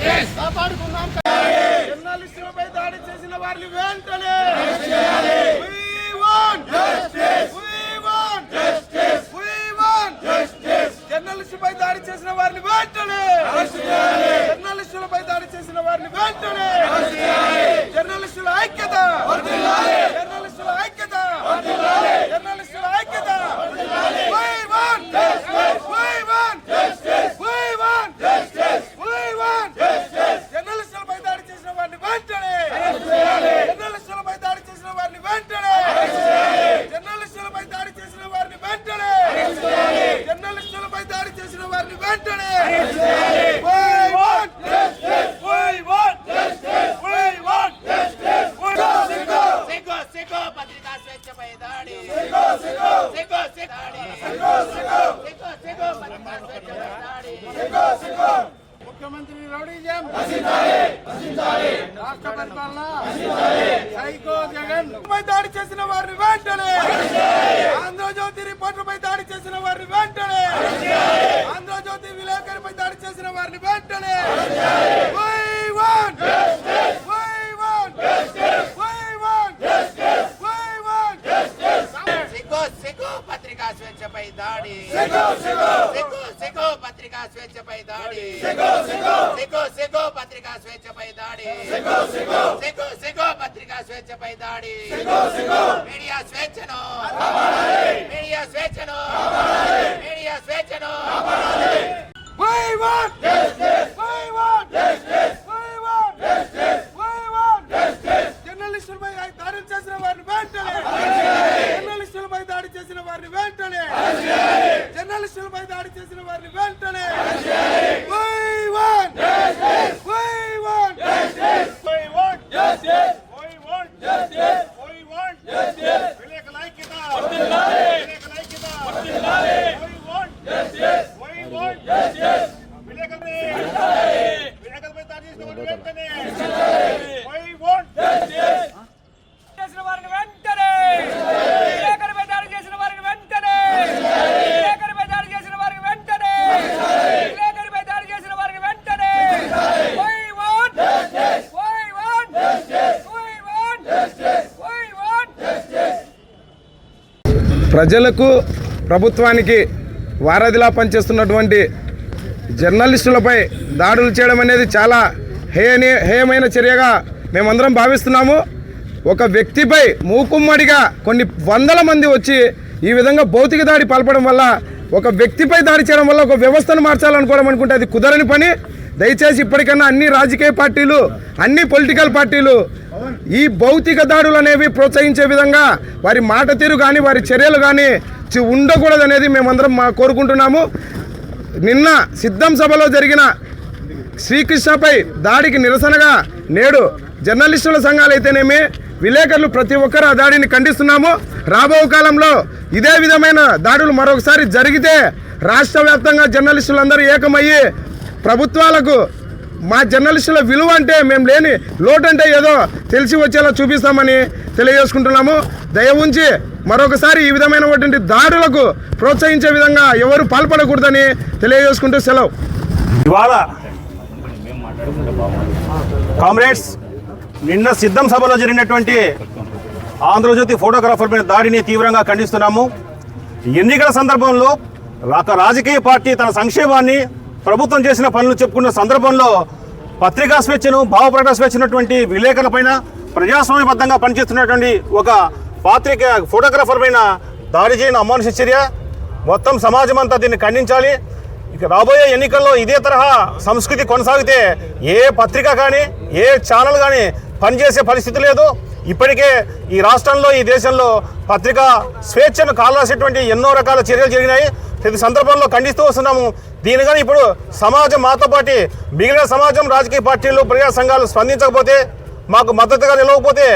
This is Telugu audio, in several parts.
కాపాడుకున్నాం జర్నలిస్టులపై దాడి చేసిన వారిని వెంటనే. జర్నలిస్టులపై దాడి చేసిన వారిని వెంటనే జర్నలిస్టులపై దాడి చేసిన వారిని వెంటనే జర్నలిస్టుల ఐక్యత. జర్నలిస్టుల ఐక్యత. జర్నలిస్టుల ఐక్యత We want justice. We want justice. We want justice. We want justice. జర్నలిస్టులపై దాడి చేసిన వారిని వెంటనే జర్నలిస్టులపై దాడి చేసిన వారిని వెంటనే జర్నలిస్టులపై దాడి చేసిన వారిని వెంటనే జర్నలిస్టులపై దాడి చేసిన వారిని వెంటనే We want justice. We want justice. We want justice. We want justice. సిగ్గు సిగ్గు పత్రికా స్వేచ్ఛపై దాడి సిగో, సిగో, సిగ్గు సిగ్గు దాడి సిగో, సిగో, సిగ్గు సిగ్గు పత్రికా స్వేచ్ఛపై దాడి సిగో, సిగో. ముఖ్యమంత్రి రౌడీజం రాష్ట్ర పరిపాలన సైకో జగన్ పై దాడి చేసిన వారిని వెంటనే ఆంధ్రజ్యోతి రిపోర్టులపై దాడి చేసిన వారిని వెంటనే ఆంధ్రజ్యోతి విలేకరిపై దాడి చేసిన వారిని వెంటనే పత్రికా స్వేచ్ఛపై దాడి సిగో, పత్రికా స్వేచ్ఛపై దాడి. సిగో, సిగో, పత్రికా స్వేచ్ఛపై దాడి. సిగో, సిగో, పత్రికా స్వేచ్ఛపై దాడి. సిగో, సిగో. మీడియా స్వేచ్ఛను. మీడియా స్వేచ్ఛను. మీడియా స్వేచ్ఛను. We want justice. We want justice. We want justice. We want justice. జర్నలిస్టులపై దాడి చేసిన వారిని వెంటనే జర్నలిస్టులపై దాడి చేసిన వారిని వెంటనే జర్నలిస్టులపై దాడి చేసిన వారిని వెంటనే We want justice. We want justice. We want justice. We want justice. We want justice. విలేకరుల ఐక్యత. విలేకరుల ఐక్యత. We want justice. We want justice. విలేకరులే. విలేకరులపై దాడి చేసిన వారిని వెంటనే చేసిన వారిని వెంటనే చేసిన వారిని వెంటనే చేసిన వారిని వెంటనే ప్రజలకు ప్రభుత్వానికి వారధిలా పనిచేస్తున్నటువంటి జర్నలిస్టులపై దాడులు చేయడం అనేది చాలా హేయని హేయమైన చర్యగా మేమందరం భావిస్తున్నాము. ఒక వ్యక్తిపై మూకుమ్మడిగా కొన్ని వందల మంది వచ్చి ఈ విధంగా భౌతిక దాడి పాల్పడడం వల్ల ఒక వ్యక్తిపై దాడి చేయడం వల్ల ఒక వ్యవస్థను మార్చాలనుకోవడం అనుకుంటే అది కుదరని పని. దయచేసి ఇప్పటికన్నా అన్ని రాజకీయ పార్టీలు అన్ని పొలిటికల్ పార్టీలు ఈ భౌతిక దాడులు అనేవి ప్రోత్సహించే విధంగా వారి మాట తీరు కానీ వారి చర్యలు కానీ ఉండకూడదనేది మేమందరం మా కోరుకుంటున్నాము. నిన్న సిద్ధం సభలో జరిగిన శ్రీకృష్ణపై దాడికి నిరసనగా నేడు జర్నలిస్టుల సంఘాలు అయితేనేమి విలేకరులు ప్రతి ఒక్కరు ఆ దాడిని ఖండిస్తున్నాము. రాబో కాలంలో ఇదే విధమైన దాడులు మరొకసారి జరిగితే రాష్ట్ర వ్యాప్తంగా జర్నలిస్టులందరూ ఏకమయ్యి ప్రభుత్వాలకు మా జర్నలిస్టుల విలువ అంటే మేము లేని లోటు అంటే ఏదో తెలిసి వచ్చేలా చూపిస్తామని తెలియజేసుకుంటున్నాము. దయ ఉంచి మరొకసారి ఈ విధమైనటువంటి దాడులకు ప్రోత్సహించే విధంగా ఎవరు పాల్పడకూడదని తెలియజేసుకుంటూ సెలవు. ఇవాళ కామ్రేడ్స్ నిన్న సిద్ధం సభలో జరిగినటువంటి ఆంధ్రజ్యోతి ఫోటోగ్రాఫర్ మీద దాడిని తీవ్రంగా ఖండిస్తున్నాము. ఎన్నికల సందర్భంలో ఒక రాజకీయ పార్టీ తన సంక్షేమాన్ని ప్రభుత్వం చేసిన పనులు చెప్పుకున్న సందర్భంలో పత్రికా స్వేచ్ఛను భావ స్వేచ్ఛనటువంటి విలేకరులపైన ప్రజాస్వామ్యబద్ధంగా పనిచేస్తున్నటువంటి ఒక పాత్రిక ఫోటోగ్రాఫర్ పైన దాడి చేయని అమానుష చర్య. మొత్తం సమాజం అంతా దీన్ని ఖండించాలి. రాబోయే ఎన్నికల్లో ఇదే తరహా సంస్కృతి కొనసాగితే ఏ పత్రిక కానీ ఏ ఛానల్ కానీ పనిచేసే పరిస్థితి లేదు. ఇప్పటికే ఈ రాష్ట్రంలో ఈ దేశంలో పత్రికా స్వేచ్ఛను కాలాల్సినటువంటి ఎన్నో రకాల చర్యలు జరిగినాయి. ప్రతి సందర్భంలో ఖండిస్తూ వస్తున్నాము. దీనికని ఇప్పుడు సమాజం మాతో పాటు మిగిలిన సమాజం రాజకీయ పార్టీలు ప్రజా సంఘాలు స్పందించకపోతే మాకు మద్దతుగా నిలవకపోతే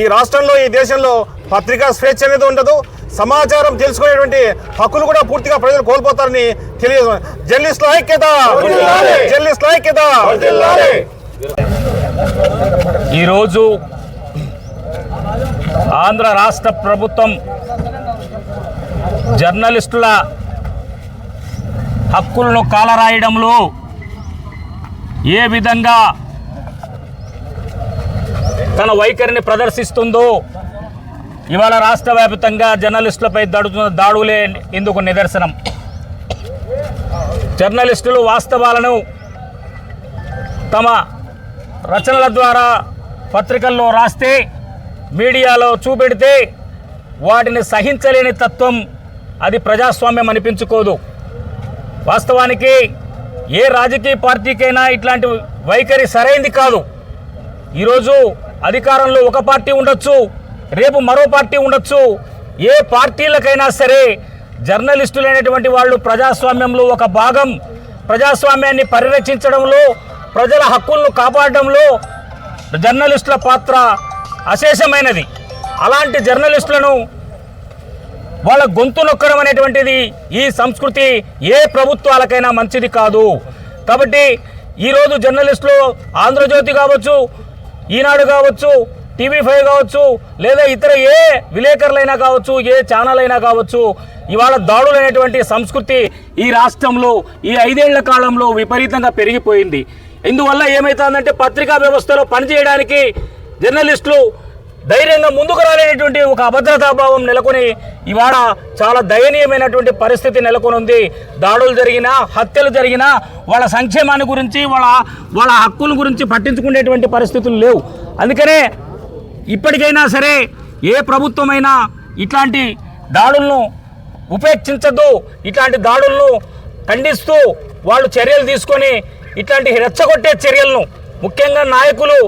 ఈ రాష్ట్రంలో ఈ దేశంలో పత్రికా స్వేచ్ఛ అనేది ఉండదు. సమాచారం తెలుసుకునేటువంటి హక్కులు కూడా పూర్తిగా ప్రజలు కోల్పోతారని తెలియదు. జర్నలిస్టుల ఐక్యత జర్నలిస్టుల ఐక్యత ఈరోజు ఆంధ్ర రాష్ట్ర ప్రభుత్వం జర్నలిస్టుల హక్కులను కాలరాయడంలో ఏ విధంగా తన వైఖరిని ప్రదర్శిస్తుందో ఇవాళ రాష్ట్ర వ్యాప్తంగా జర్నలిస్టులపై దడుతున్న దాడులే ఇందుకు నిదర్శనం. జర్నలిస్టులు వాస్తవాలను తమ రచనల ద్వారా పత్రికల్లో రాస్తే మీడియాలో చూపెడితే వాటిని సహించలేని తత్వం అది ప్రజాస్వామ్యం అనిపించుకోదు. వాస్తవానికి ఏ రాజకీయ పార్టీకైనా ఇట్లాంటి వైఖరి సరైంది కాదు. ఈరోజు అధికారంలో ఒక పార్టీ ఉండొచ్చు రేపు మరో పార్టీ ఉండొచ్చు. ఏ పార్టీలకైనా సరే జర్నలిస్టులు అనేటువంటి వాళ్ళు ప్రజాస్వామ్యంలో ఒక భాగం. ప్రజాస్వామ్యాన్ని పరిరక్షించడంలో ప్రజల హక్కులను కాపాడడంలో జర్నలిస్టుల పాత్ర అశేషమైనది. అలాంటి జర్నలిస్టులను వాళ్ళ గొంతు నొక్కడం అనేటువంటిది ఈ సంస్కృతి ఏ ప్రభుత్వాలకైనా మంచిది కాదు. కాబట్టి ఈరోజు జర్నలిస్టులు ఆంధ్రజ్యోతి కావచ్చు ఈనాడు కావచ్చు టీవీ ఫైవ్ కావచ్చు లేదా ఇతర ఏ విలేకరులైనా కావచ్చు ఏ ఛానల్ అయినా కావచ్చు ఇవాళ దాడులైనటువంటి సంస్కృతి ఈ రాష్ట్రంలో ఈ ఐదేళ్ళ కాలంలో విపరీతంగా పెరిగిపోయింది. ఇందువల్ల ఏమవుతుందంటే పత్రికా వ్యవస్థలో పనిచేయడానికి జర్నలిస్టులు ధైర్యంగా ముందుకు రాలేనటువంటి ఒక అభద్రతాభావం నెలకొని ఇవాళ చాలా దయనీయమైనటువంటి పరిస్థితి నెలకొని ఉంది దాడులు జరిగినా హత్యలు జరిగినా వాళ్ళ సంక్షేమాన్ని గురించి వాళ్ళ వాళ్ళ హక్కుల గురించి పట్టించుకునేటువంటి పరిస్థితులు లేవు. అందుకనే ఇప్పటికైనా సరే ఏ ప్రభుత్వమైనా ఇట్లాంటి దాడులను ఉపేక్షించద్దు ఇట్లాంటి దాడులను ఖండిస్తూ వాళ్ళు చర్యలు తీసుకొని ఇట్లాంటి రెచ్చగొట్టే చర్యలను ముఖ్యంగా నాయకులు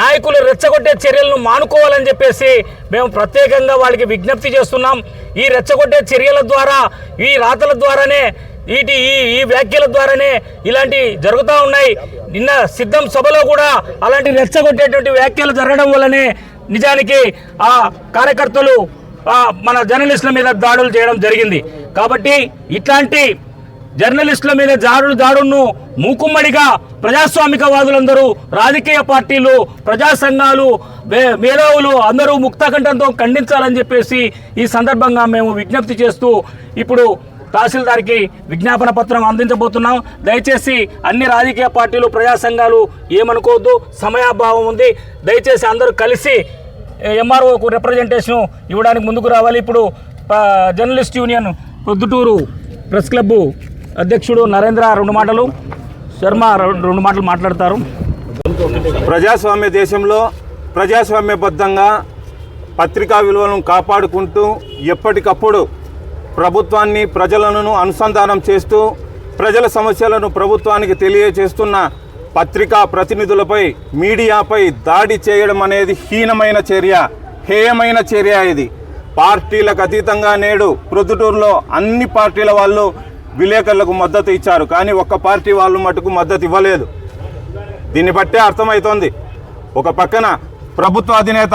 నాయకులు రెచ్చగొట్టే చర్యలను మానుకోవాలని చెప్పేసి మేము ప్రత్యేకంగా వాళ్ళకి విజ్ఞప్తి చేస్తున్నాం. ఈ రెచ్చగొట్టే చర్యల ద్వారా ఈ రాతల ద్వారానే వీటి ఈ ఈ వ్యాఖ్యల ద్వారానే ఇలాంటి జరుగుతూ ఉన్నాయి. నిన్న సిద్ధం సభలో కూడా అలాంటి రెచ్చగొట్టేటువంటి వ్యాఖ్యలు జరగడం వల్లనే నిజానికి ఆ కార్యకర్తలు మన జర్నలిస్టుల మీద దాడులు చేయడం జరిగింది. కాబట్టి ఇట్లాంటి జర్నలిస్టుల మీద దాడులు దాడులను మూకుమ్మడిగా ప్రజాస్వామికవాదులందరూ రాజకీయ పార్టీలు ప్రజా సంఘాలు మే- మేధావులు అందరూ ముక్తకంఠంతో ఖండించాలని చెప్పేసి ఈ సందర్భంగా మేము విజ్ఞప్తి చేస్తూ ఇప్పుడు తహసీల్దార్కి విజ్ఞాపన పత్రం అందించబోతున్నాం. దయచేసి అన్ని రాజకీయ పార్టీలు ప్రజా సంఘాలు ఏమనుకోవద్దు. సమయాభావం ఉంది. దయచేసి అందరూ కలిసి ఎంఆర్ఓకు రిప్రజెంటేషన్ ఇవ్వడానికి ముందుకు రావాలి. ఇప్పుడు journalist union Proddatur press club అధ్యక్షుడు నరేంద్ర రెండు మాటలు శర్మ రెండు రెండు మాటలు మాట్లాడతారు. ప్రజాస్వామ్య దేశంలో ప్రజాస్వామ్యబద్ధంగా పత్రికా విలువలను కాపాడుకుంటూ ఎప్పటికప్పుడు ప్రభుత్వాన్ని ప్రజలను అనుసంధానం చేస్తూ ప్రజల సమస్యలను ప్రభుత్వానికి తెలియజేస్తున్న పత్రికా ప్రతినిధులపై మీడియాపై దాడి చేయడం అనేది హీనమైన చర్య హేయమైన చర్య ఇది. పార్టీలకు అతీతంగా నేడు ప్రొద్దుటూరులో అన్ని పార్టీల వాళ్ళు విలేకరులకు మద్దతు ఇచ్చారు. కానీ ఒక్క పార్టీ వాళ్ళు మటుకు మద్దతు ఇవ్వలేదు. దీన్ని బట్టే అర్థమవుతోంది. ఒక పక్కన ప్రభుత్వ అధినేత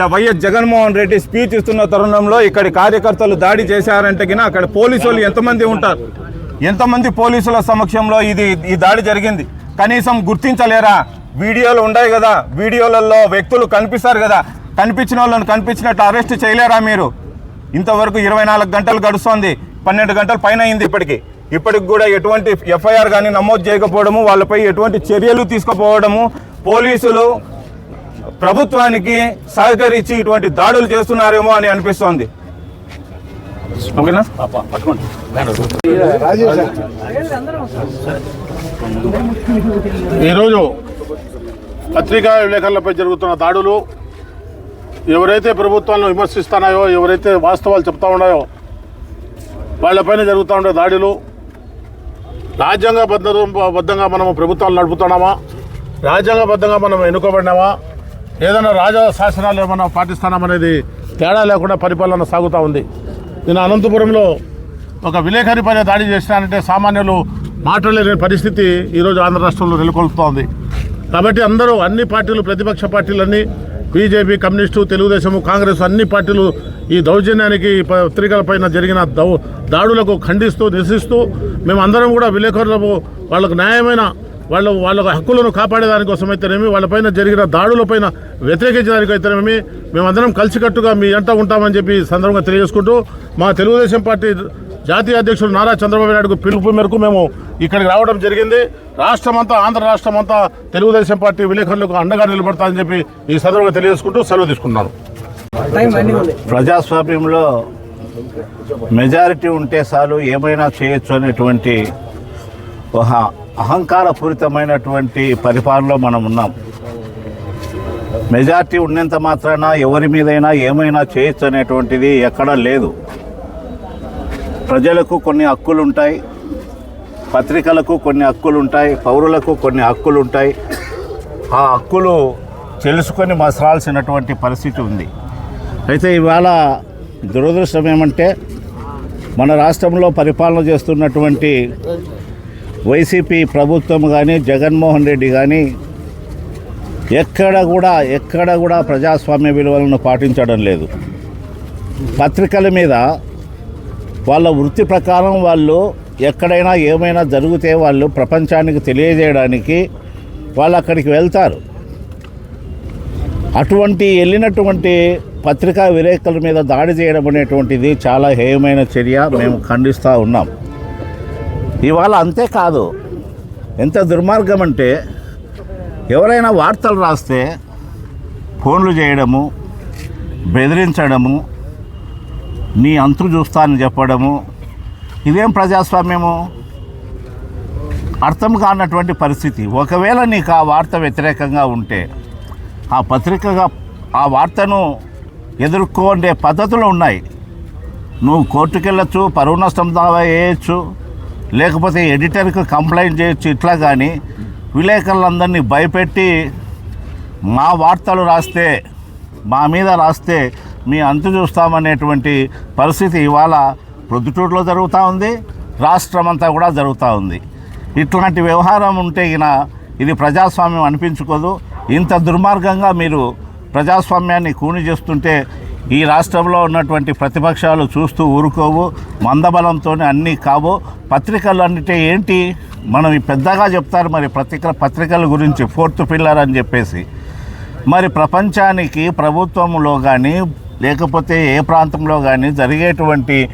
వైఎస్ జగన్మోహన్ రెడ్డి స్పీచ్ ఇస్తున్న తరుణంలో ఇక్కడి కార్యకర్తలు దాడి చేశారంటే గిన అక్కడ పోలీసు వాళ్ళు ఎంతమంది ఉంటారు? ఎంతమంది పోలీసుల సమక్షంలో ఇది ఈ దాడి జరిగింది? కనీసం గుర్తించలేరా? వీడియోలు ఉన్నాయి కదా? వీడియోలలో వ్యక్తులు కనిపిస్తారు కదా? కనిపించిన వాళ్ళని కనిపించినట్టు అరెస్ట్ చేయలేరా మీరు? ఇంతవరకు ఇరవై నాలుగు గంటలు గడుస్తోంది. పన్నెండు గంటల పైన అయింది ఇప్పటికి. ఇప్పటికి కూడా ఎటువంటి ఎఫ్ఐఆర్ కానీ నమోదు చేయకపోవడము వాళ్ళపై ఎటువంటి చర్యలు తీసుకుపోవడము పోలీసులు ప్రభుత్వానికి సహకరించి ఇటువంటి దాడులు చేస్తున్నారేమో అని అనిపిస్తోంది. ఓకేనా? ఈరోజు పత్రికా విలేకరులపై జరుగుతున్న దాడులు ఎవరైతే ప్రభుత్వాలను విమర్శిస్తున్నాయో ఎవరైతే వాస్తవాలు చెప్తా ఉన్నాయో వాళ్ళపైన జరుగుతూ ఉండే దాడులు రాజ్యాంగబద్ధ బద్ధంగా మనము ప్రభుత్వాలు నడుపుతున్నామా? రాజ్యాంగబద్ధంగా మనం ఎన్నుకోబడినామా? ఏదైనా రాజా శాసనాలు ఏమైనా పాటిస్తున్నామనేది తేడా లేకుండా పరిపాలన సాగుతూ ఉంది. నేను అనంతపురంలో ఒక విలేకరి పైన దాడి చేసినానంటే సామాన్యులు మాట్లాడలేని పరిస్థితి ఈరోజు ఆంధ్ర రాష్ట్రంలో నెలకొల్పుతోంది. కాబట్టి అందరూ అన్ని పార్టీలు ప్రతిపక్ష పార్టీలన్నీ బీజేపీ కమ్యూనిస్టు తెలుగుదేశము కాంగ్రెస్ అన్ని పార్టీలు ఈ దౌర్జన్యానికి పత్రికలపైన జరిగిన దౌ దాడులకు ఖండిస్తూ నిరసిస్తూ మేమందరం కూడా విలేకరులకు వాళ్ళకు న్యాయమైన వాళ్ళ వాళ్ళ హక్కులను కాపాడేదానికోసం అయితేనేమి వాళ్ళపైన జరిగిన దాడులపైన వ్యతిరేకించడానికి అయితేనేమి మేమందరం కలిసికట్టుగా మీ అంట ఉంటామని చెప్పి ఈ సందర్భంగా తెలియజేసుకుంటూ మా తెలుగుదేశం పార్టీ జాతీయ అధ్యక్షుడు నారా చంద్రబాబు నాయుడు పిలుపు మేరకు మేము ఇక్కడికి రావడం జరిగింది. రాష్ట్రం అంతా ఆంధ్ర రాష్ట్రం అంతా తెలుగుదేశం పార్టీ విలేకరులకు అండగా నిలబడతామని చెప్పి ఈ సందర్భంగా తెలియజేసుకుంటూ సెలవు తీసుకుంటున్నాను. ప్రజాస్వామ్యంలో మెజారిటీ ఉంటే చాలు ఏమైనా చేయొచ్చు అనేటువంటి ఒక అహంకారపూరితమైనటువంటి పరిపాలనలో మనం ఉన్నాం. మెజార్టీ ఉన్నంత మాత్రాన ఎవరి మీదైనా ఏమైనా చేయొచ్చు అనేటువంటిది ఎక్కడా లేదు. ప్రజలకు కొన్ని హక్కులు ఉంటాయి పత్రికలకు కొన్ని హక్కులు ఉంటాయి పౌరులకు కొన్ని హక్కులు ఉంటాయి ఆ హక్కులు తెలుసుకొని మసరాల్సినటువంటి పరిస్థితి ఉంది. అయితే ఇవాళ దురదృష్టం ఏమంటే మన రాష్ట్రంలో పరిపాలన చేస్తున్నటువంటి వైసీపీ ప్రభుత్వం కానీ జగన్మోహన్ రెడ్డి కానీ ఎక్కడ కూడా ఎక్కడ కూడా ప్రజాస్వామ్య విలువలను పాటించడం లేదు. పత్రికల మీద వాళ్ళ వృత్తి ప్రకారం వాళ్ళు ఎక్కడైనా ఏమైనా జరిగితే వాళ్ళు ప్రపంచానికి తెలియజేయడానికి వాళ్ళు అక్కడికి వెళ్తారు. అటువంటి వెళ్ళినటువంటి పత్రికా విలేకరుల మీద దాడి చేయడం అనేటువంటిది చాలా హేయమైన చర్య మేము ఖండిస్తూ ఉన్నాం. ఇవాళ అంతేకాదు ఎంత దుర్మార్గం అంటే ఎవరైనా వార్తలు రాస్తే ఫోన్లు చేయడము బెదిరించడము నీ అంతు చూస్తానని చెప్పడము ఇదేం ప్రజాస్వామ్యము? అర్థం కానటువంటి పరిస్థితి. ఒకవేళ నీకు ఆ వార్త వ్యతిరేకంగా ఉంటే ఆ పత్రికగా ఆ వార్తను ఎదుర్కొనే పద్ధతులు ఉన్నాయి. నువ్వు కోర్టుకెళ్ళచ్చు పరువు నష్టం దావా వేయచ్చు లేకపోతే ఎడిటర్కి కంప్లైంట్ చేయొచ్చు ఇట్లా కానీ విలేకరులందరినీ భయపెట్టి మా వార్తలు రాస్తే మా మీద రాస్తే మీ అంతు చూస్తామనేటువంటి పరిస్థితి ఇవాళ ప్రొద్దుటూరులో జరుగుతూ ఉంది రాష్ట్రం అంతా కూడా జరుగుతూ ఉంది. ఇట్లాంటి వ్యవహారం ఉంటే ఈయన ఇది ప్రజాస్వామ్యం అనిపించుకోదు. ఇంత దుర్మార్గంగా మీరు ప్రజాస్వామ్యాన్ని కూని చేస్తుంటే ఈ రాష్ట్రంలో ఉన్నటువంటి ప్రతిపక్షాలు చూస్తూ ఊరుకోవు మందబలంతోనే అన్నీ కావు. పత్రికలు అంటే ఏంటి? మనం పెద్దగా చెప్తారు మరి పత్రిక పత్రికల గురించి ఫోర్త్ పిల్లర్ అని చెప్పేసి. మరి ప్రపంచానికి ప్రభుత్వంలో కానీ లేకపోతే ఏ ప్రాంతంలో కానీ జరిగేటువంటి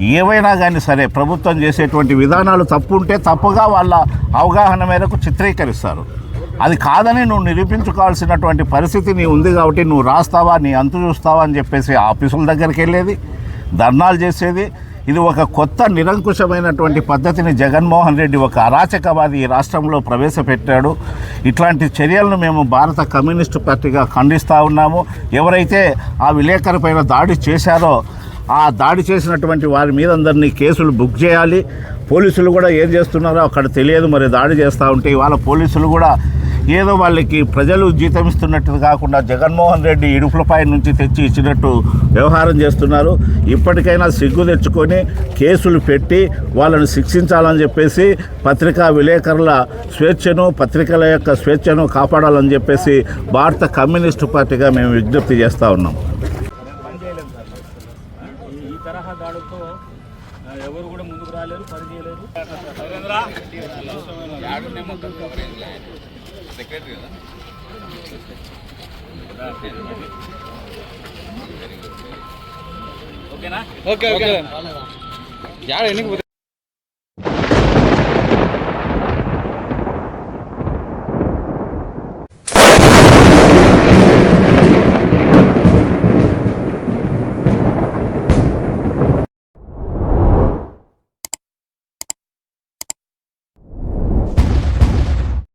ఏవైనా కానీ సరే ప్రభుత్వం చేసేటువంటి విధానాలు తప్పు ఉంటే తప్పుగా వాళ్ళ అవగాహన మేరకు చిత్రీకరిస్తారు. అది కాదని నువ్వు నిరూపించుకోవాల్సినటువంటి పరిస్థితి నీ ఉంది కాబట్టి నువ్వు రాస్తావా నీ అంతు చూస్తావా అని చెప్పేసి ఆఫీసుల దగ్గరికి వెళ్ళేది ధర్నాలు చేసేది. ఇది ఒక కొత్త నిరంకుశమైనటువంటి పద్ధతిని జగన్మోహన్ రెడ్డి ఒక అరాచకవాది ఈ రాష్ట్రంలో ప్రవేశపెట్టాడు. ఇట్లాంటి చర్యలను మేము భారత కమ్యూనిస్టు పార్టీగా ఖండిస్తూ ఉన్నాము. ఎవరైతే ఆ విలేకరుపైన దాడి చేశారో ఆ దాడి చేసినటువంటి వారి మీద అందరినీ కేసులు బుక్ చేయాలి. పోలీసులు కూడా ఏం చేస్తున్నారో అక్కడ తెలియదు మరి దాడి చేస్తూ ఉంటే ఇవాళ పోలీసులు కూడా ఏదో వాళ్ళకి ప్రజలు జీతం ఇస్తున్నట్టు కాకుండా జగన్మోహన్ రెడ్డి ఇడుపులపై నుంచి తెచ్చి ఇచ్చినట్టు వ్యవహారం చేస్తున్నారు. ఇప్పటికైనా సిగ్గు తెచ్చుకొని కేసులు పెట్టి వాళ్ళని శిక్షించాలని చెప్పేసి పత్రికా విలేకరుల స్వేచ్ఛను పత్రికల యొక్క స్వేచ్ఛను కాపాడాలని చెప్పేసి భారత కమ్యూనిస్టు పార్టీగా మేము విజ్ఞప్తి చేస్తూ ఉన్నాం. ஓகேண்ணா ஓகே ஓகே யார் என்னைக்கு